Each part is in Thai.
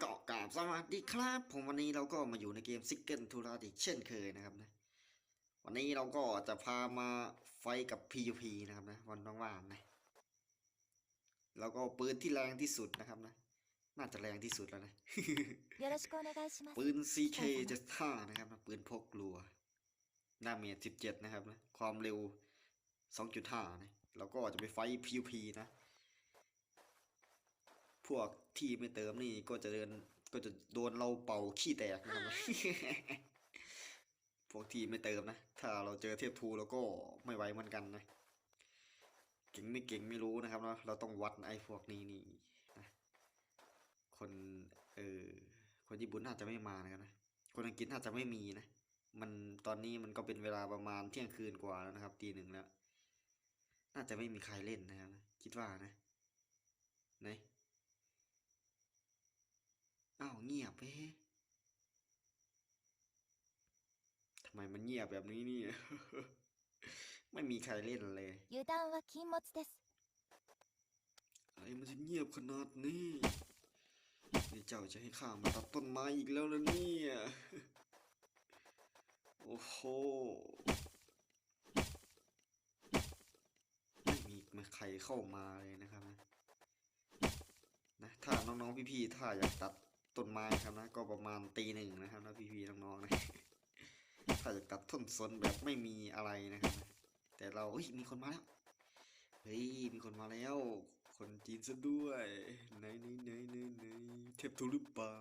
เกาะกาบสวัสดีครับ ผมวันนี้เราก็มาอยู่ในเกมซิกเกิลทูราอีกเช่นเคยนะครับนะ วันนี้เราก็จะพามาไฟกับ PUP นะครับนะวันว่างๆนะแล้วก็ปืนที่แรงที่สุดนะครับนะ น่าจะแรงที่สุดแล้วนะปืน CK จะท่านะครับนะปืนพกลัวหน้าเมียสิบเจ็ดนะครับนะ ความเร็วสองจุดห้านะเราก็จะไปไฟ PUP นะ พวกที่ไม่เติมนี่ก็จะเดินก็จะโดนเราเป่าขี้แตกนะครับ พวกที่ไม่เติมนะ ถ้าเราเจอเทพทูแล้วก็ไม่ไหวเหมือนกันนะ เก่งไม่เก่งไม่รู้นะครับเนาะ เราต้องวัดไอ้พวกนี้นี่นะคนเออคนญี่ปุ่นน่าจะไม่มานะครับนะ คนอังกฤษน่าจะไม่มีนะ มันตอนนี้มันก็เป็นเวลาประมาณเที่ยงคืนกว่าแล้วนะครับตีหนึ่งแล้ว น่าจะไม่มีใครเล่นนะครับนะคิดว่านะ ไหน อ้าวเงียบเฮ้ทำไมมันเงียบแบบนี้เนี่ย ไม่มีใครเล่นเลย 油断は禁物です อะไรมันจะเงียบขนาดนี้นี่เจ้าจะให้ข้ามาตัดต้นไม้อีกแล้วนะเนี่ย โอ้โห ไม่มีใครเข้ามาเลยนะครับนะ นะ ถ้าน้องๆพี่ๆ ถ้าอยากตัด ต้นไม้ครับนะ ก็ประมาณตีหนึ่งนะครับนะพี่ๆน้องๆนะถ้าอยากตัดต้นสนแบบไม่มีอะไรนะครับ แต่เราเฮ้ยมีคนมาแล้วเฮ้ยมีคนมาแล้ว คนจีนซะด้วยไหนไหนไหนไหนไหนเทพทูหรือเปล่า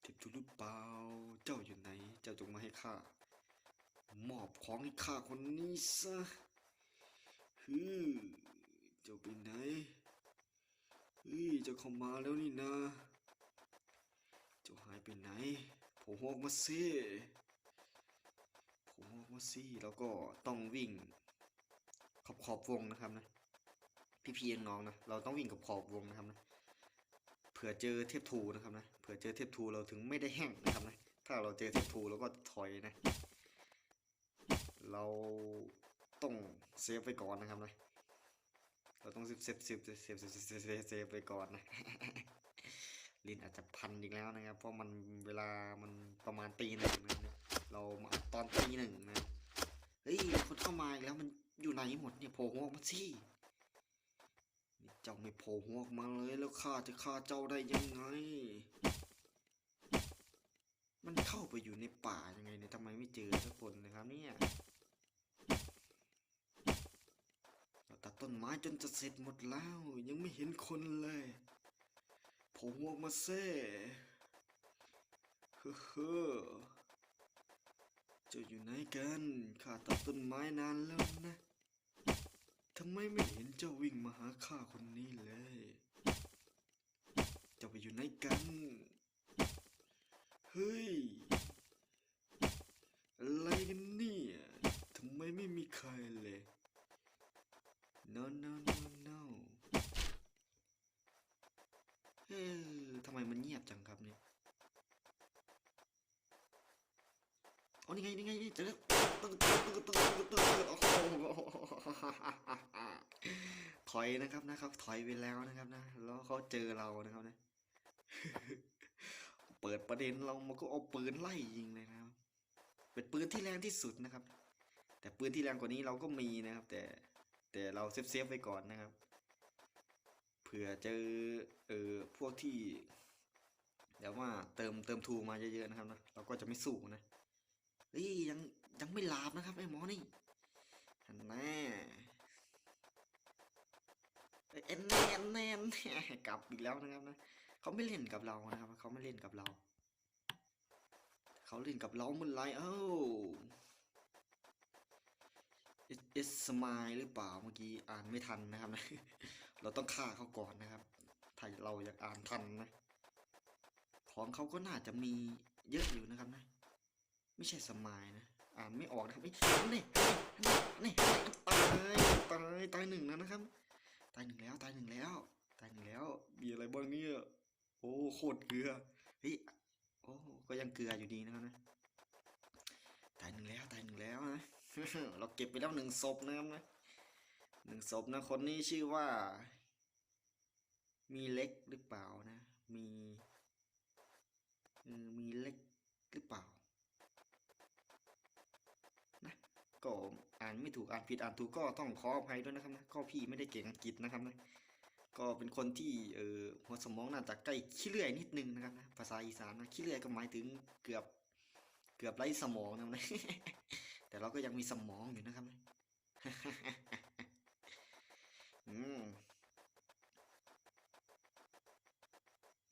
เทพทูหรือเปล่า เจ้าอยู่ไหน เจ้าจงมาให้ข้ามอบของให้ข้าคนนี้ซะฮึเจ้าไปไหน เฮ้ยจ้าเข้ามาแล้วนี่นะ เจ้าหายไปไหนโผล่ออกมาสิโผล่ออกมาสิแล้วก็ต้องวิ่ง ขอบขอบวงนะครับนะ พี่พี่น้องนะ เราต้องวิ่งกับขอบวงนะครับนะ เผื่อเจอเทพทูนะครับนะ เผื่อเจอเทพทูเราถึงไม่ได้แห้งนะครับนะ ถ้าเราเจอเทพทูเราก็ถอยนะ เราต้องเซฟไปก่อนนะครับนะ เราต้องสิบสิบสิบสิบสิบสิบสิบไปก่อนนะลินอาจจะพันอีกแล้วนะครับ เพราะมันเวลามันประมาณตีหนึ่งนะเรามาตอนตีหนึ่งนะเฮ้ยคนเข้ามาอีกแล้วมันอยู่ไหนหมดเนี่ยโผล่หัวมาสิเจ้าไม่โผล่หัวมาเลยแล้วข้าจะฆ่าเจ้าได้ยังไง มันเข้าไปอยู่ในป่ายังไงเนี่ยทำไมไม่เจอสักคนนะครับเนี่ย ต้นไม้จนจะเสร็จหมดแล้ว ยังไม่เห็นคนเลยผล่วออกมาเซ่เฮ้อเฮ้อเจ้าอยู่ไหนกันข้าตัดต้นไม้นานแล้วนะทำไมไม่เห็นเจ้าวิ่งมาหาข้าคนนี้เลยเจ้าไปอยู่ไหนกัน เฮ้ย อะไรกันเนี่ยทำไมไม่มีใครเลย no no no no เฮ้ยทำไมมันเงียบจังครับเนี่ยอ๋อนี่ไงนี่ไงนี่จอแล้วตึ๊ดตึ๊ดตึ๊ดตึ๊ดตึ๊ดตึ๊ดโอ้โหถอยนะครับนะครับ ถอยไปแล้วนะครับนะ แล้วเขาเจอเรานะครับนะ เปิดประเด็นเรามันก็เอาปืนไล่ยิงเลยนะครับ เป็นปืนที่แรงที่สุดนะครับ แต่ปืนที่แรงกว่านี้เราก็มีนะครับ แต่ แต่เราเซฟเซฟไว้ก่อนนะครับเผื่อเจอเออพวกที่เดี๋ยวว่าเติมเติมทูมาเยอะๆนะครับนะเราก็จะไม่สู้นะเฮ้ยยังยังไม่หลาบนะครับไอ้หมอนี่หันแน่เอ็นแน่แน่แน่กลับอีกแล้วนะครับนะเขาไม่เล่นกับเรานะครับเขาไม่เล่นกับเรา เขาเล่นกับเราเมื่อไรเอ้า เอเอสสมายหรือเปล่าเมื่อกี้อ่านไม่ทันนะครับนะเราต้องฆ่าเขาก่อนนะครับ ถ้าเราอยากอ่านทันนะ ของเขาก็น่าจะมีเยอะอยู่นะครับนะ ไม่ใช่สมายนะ อ่านไม่ออกนะครับนี่นี่นี่ตายตายตายหนึ่งแล้วนะครับ ตายหนึ่งแล้วตายหนึ่งแล้ว ตายหนึ่งแล้ว มีอะไรบ้างเนี่ยโอ้โคตรเกลือเฮ้ยโอ้ก็ยังเกลืออยู่ดีนะครับนะ ตายหนึ่งแล้วตายหนึ่งแล้วนะ เราเก็บไปแล้วหนึ่งศพนะครับนะหนึ่งศพนะคนนี้ชื่อว่า มีเล็กหรือเปล่านะ มีมีเล็กหรือเปล่านะก็อ่านไม่ถูกอ่านผิดอ่านถูกก็ต้องขออภัยด้วยนะครับนะก็พี่ไม่ได้เก่งอังกฤษนะครับนะก็เป็นคนที่เออหัวสมองน่าจะใกล้ขี้เลื่อยนิดนึงนะครับนะภาษาอีสานนะขี้เลื่อยก็หมายถึงเกือบเกือบไร้สมองนะครับนะ แต่เราก็ยังมีสมองอยู่นะครับ อืม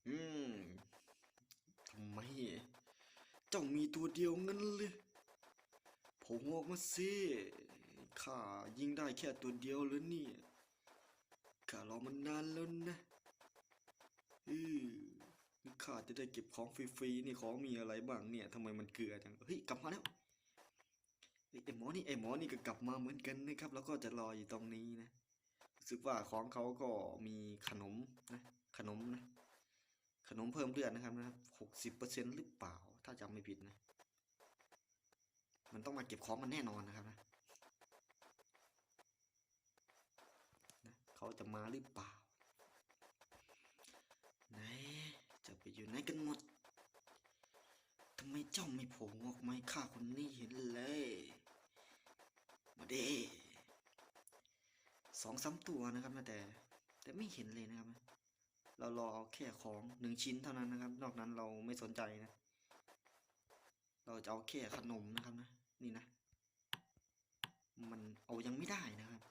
อืมทำไมเจ้ามีตัวเดียวงั้นเลยผมออกมาสิข้ายิงได้แค่ตัวเดียวแล้วนี่ข้ารอมันนานแล้วนะเออข้าจะได้เก็บของฟรีๆนี่ของมีอะไรบ้างเนี่ยทำไมมันเกลือจัง เฮ้ย กลับมาแล้วเฮ้ย ไอ้หมอนี่ไอ้หมอนี่ก็กลับมาเหมือนกันนะครับ แล้วก็จะรออยู่ตรงนี้นะรู้สึกว่าของเขาก็มีขนมนะขนมนะขนมเพิ่มเลือดนะครับนะครับหกสิบเปอร์เซ็นต์หรือเปล่า ถ้าจำไม่ผิดนะ มันต้องมาเก็บของมันแน่นอนนะครับนะนะเขาจะมาหรือเปล่าไหนจะไปอยู่ไหนกันหมดทำไมเจ้าไม่โผล่ออกมาให้ข้าคนนี้เห็นเลย ด้สองสามตัวนะครับนะแต่แต่ไม่เห็นเลยนะครับ เรารอเอาแค่ของหนึ่งชิ้นเท่านั้นนะครับ นอกนั้นเราไม่สนใจนะ เราจะเอาแค่ขนมนะครับนะ นี่นะ มันเอายังไม่ได้นะครับ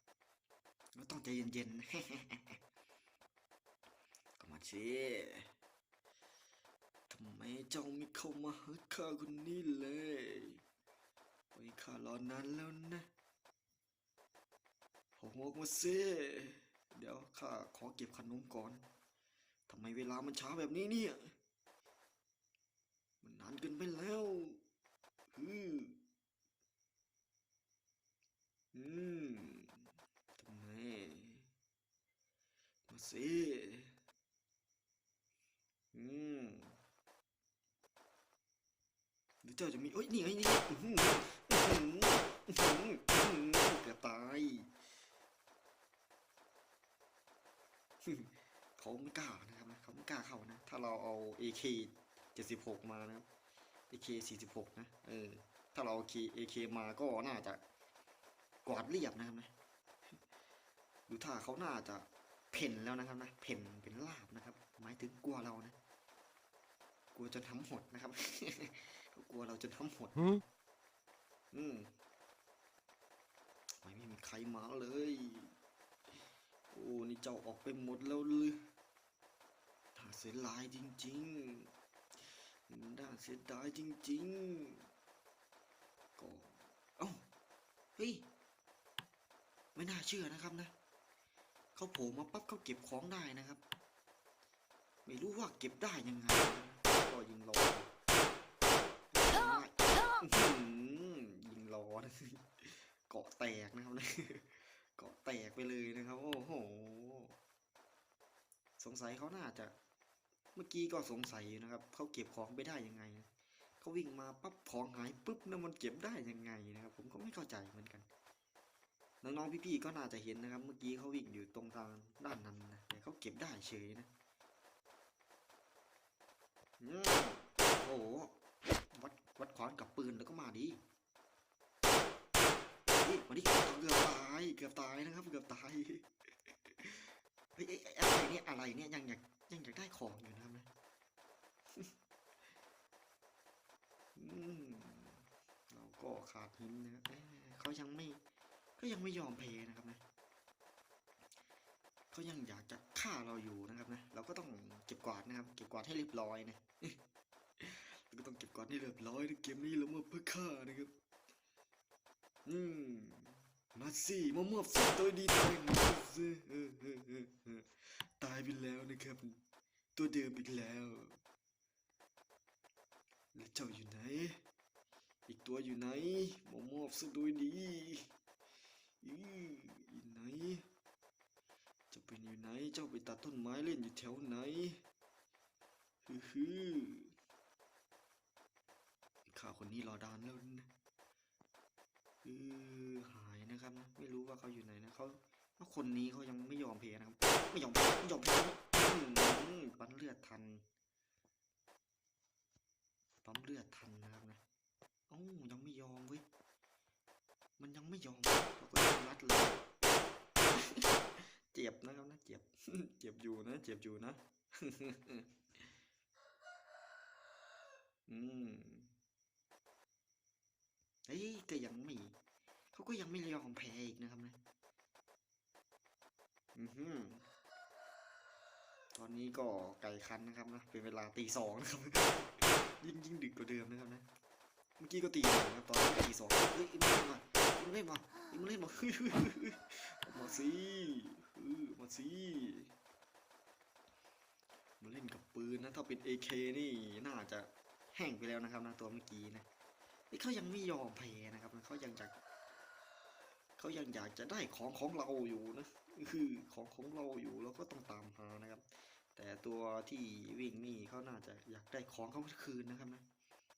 ก็ต้องใจเย็นๆก็มาสิทำไมเจ้าไม่เข้ามาหาข้าคนนี้เลยโอ้ข้ารอนานแล้วนะ ผมออกมาสิเดี๋ยวข้าขอเก็บขนมก่อนทำไมเวลามันช้าแบบนี้เนี่ย มันนานเกินไปแล้วอืมอืมทำไมมาสิอืมหรือเจ้าจะมีเอ้ยนี่ไงนี่อื้อหืออื้อหืออื้อหืออื้อหือเกือบตาย เขาไม่กล้านะครับนะเขาไม่กล้าเข้านะ ถ้าเราเอา AK 76 มานะครับ AK 46 นะ เออ ถ้าเราเอา AK AK มาก็น่าจะกวาดเรียบนะครับนะ ดูท่าเขาน่าจะเพ่นแล้วนะครับนะ เพ่นเป็นลาบนะครับ หมายถึงกลัวเรานะ กลัวจนทำหดนะครับเขากลัวเราจนทำหด Huh? อืมทำไมไม่มีใครมาเลย โอ้นี่เจ้าออกไปหมดแล้วหรือน่าเสียดายจริงๆน่าเสียดายจริงๆก็เอ้าเฮ้ยไม่น่าเชื่อนะครับนะเขาโผล่มาปั๊บเขาเก็บของได้นะครับ ไม่รู้ว่าเก็บได้ยังไงก็ยิงรออื้อหือยิงรอนะเกาะแตกนะครับนะ เกาะแตกไปเลยนะครับ โอ้โห สงสัยเขาน่าจะ เมื่อกี้ก็สงสัยอยู่นะครับเขาเก็บของไปได้ยังไงเขาวิ่งมาปั๊บของหายปุ๊บนะมันเก็บได้ยังไงนะครับ ผมก็ไม่เข้าใจเหมือนกันน้องๆพี่ๆก็น่าจะเห็นนะครับ เมื่อกี้เขาวิ่งอยู่ตรงทางด้านนั้นนะแต่เขาเก็บได้เฉยนะโอ้โหวัดวัดขวานกับปืนแล้วก็มาดิเฮ้ยมาดิเกือบตายเกือบตายนะครับเกือบตายเฮ้ยอะไรเนี่ยอะไรเนี่ยยังอยากยังอยากได้ของอยู่นะครับนะเราก็ขาดหินนะครับเขายังไม่ก็ยังไม่ยอมแพ้นะครับนะเขายังอยากจะฆ่าเราอยู่นะครับนะเราก็ต้องเก็บกวาดนะครับ เก็บกวาดให้เรียบร้อยนะเราก็ต้องเก็บกวาดให้เรียบร้อยนะเกมนี้เรามาเพื่อฆ่านะครับ อืม มาสิมามอบสิ่งตัวดีตายมาสิเออเออเออเออตายไปแล้วนะครับ ตัวเดิมอีกแล้ว แล้วเจ้าอยู่ไหน อีกตัวอยู่ไหนมามอบซะโดยดีอืออยู่ไหนเจะเป็นอยู่ไหน เจ้าไปตัดต้นไม้เล่นอยู่แถวไหนฮือฮือข้าวคนนี้รอดานแล้วนะอือหา นะครับนะไม่รู้ว่าเขาอยู่ไหนนะเขาเขาคนนี้เขายังไม่ยอมเพนะครับ ไม่ยอมแพ้ไม่ยอมแพ้อืมปันเลือดทันปั๊มเลือดทันนะครับนะเอ้ายังไม่ยอมเว้ยมันยังไม่ยอมเราก็ยังรัดเลยเจ็บนะครับนะเจ็บเจ็บอยู่นะเจ็บอยู่นะอืมเฮ้ยก็ยังไม่ ก็ยังไม่ยอมแพ้อีกนะครับนะอือหือตอนนี้ก็ไก่คันนะครับนะเป็นเวลาตีสองนะครับ ยิ่งยิ่งดึกกว่าเดิมนะครับนะเมื่อกี้ก็ตีหนึ่งนะตอนนี้ตีสองเฮ้ยมึงเล่นมามึงเล่นมามึงเล่นมาเฮ้ยเฮ้ยมาสิเออมาสิมาเล่นกับปืนนะถ้าเป็น AK นี่น่าจะแห้งไปแล้วนะครับนะตัวเมื่อกี้นะนี่เขายังไม่ยอมแพ้นะครับเขายังอยาก เขายังอยากจะได้ของของเราอยู่นะคือของของเราอยู่เราก็ต้องตามหานะครับ แต่ตัวที่วิ่งนี่เขาน่าจะอยากได้ของเขาคืนนะครับนะ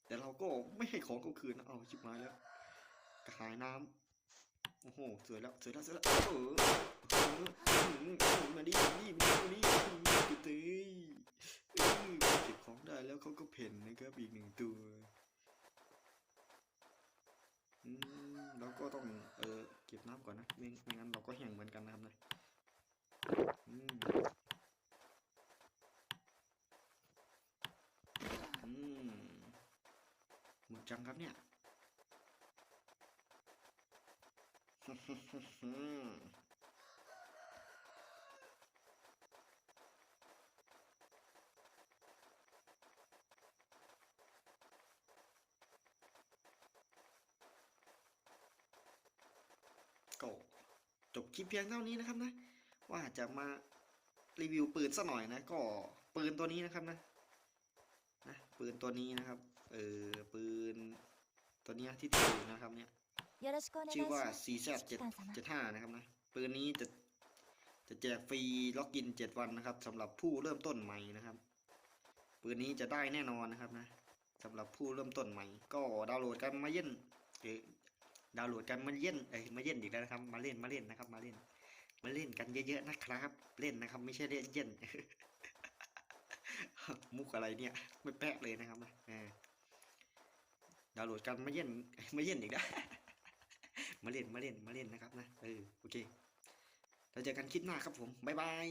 แต่เราก็ไม่ให้ของเขาคืนนะเอาชิบหายแล้วกระหายน้ำโอ้โหสวยแล้วสวยแล้วสวยแล้วเออเออมาดิมาดิมาดิมาดิเตยเออเก็บของได้แล้วเขาก็เพ่นนะครับอีกหนึ่งตัวอืมเราก็ต้องเออเก็บ น้ำก่อนนะไม่ไม่งั้นเราก็แห้งเหมือนกันนะครับนะอืมอืมหมดจังครับเนี่ยฮึฮึฮึจบคลิป เพียงเท่านี้นะครับนะ ว่าจะมารีวิวปืนสัหน่อยนะ ก็ปืนตัวนี้นะครับนะนะปืนตัวนี้นะครับเออปืนตัวนี้ที่ถือนะครับเนี่ยชื่อว่า c z 7 7 5นะครับนะปืนนี้จะจะแจกฟรีล็อกอินเจ็ดวันนะครับสำหรับผู้เริ่มต้นใหม่นะครับ ปืนนี้จะได้แน่นอนนะครับนะสำหรับผู้เริ่มต้นใหม่ ก็ดาวน์โหลดกันมาเล่น ดาวน์โหลดกันมาเย็นเอ้ยมาเย็นอีกแล้วนะครับ มาเล่นมาเล่นนะครับ มาเล่น มาเล่นกันเยอะๆนะครับ เล่นนะครับ ไม่ใช่เล่นเย็นมุกอะไรเนี่ยไม่แปะเลยนะครับนะดาวน์โหลดกันมาเย็นมาเย็นอีกแล้วมาเล่นมาเล่นมาเล่นนะครับนะเออโอเคเราเจอกันคลิปหน้าครับผมบ๊ายบาย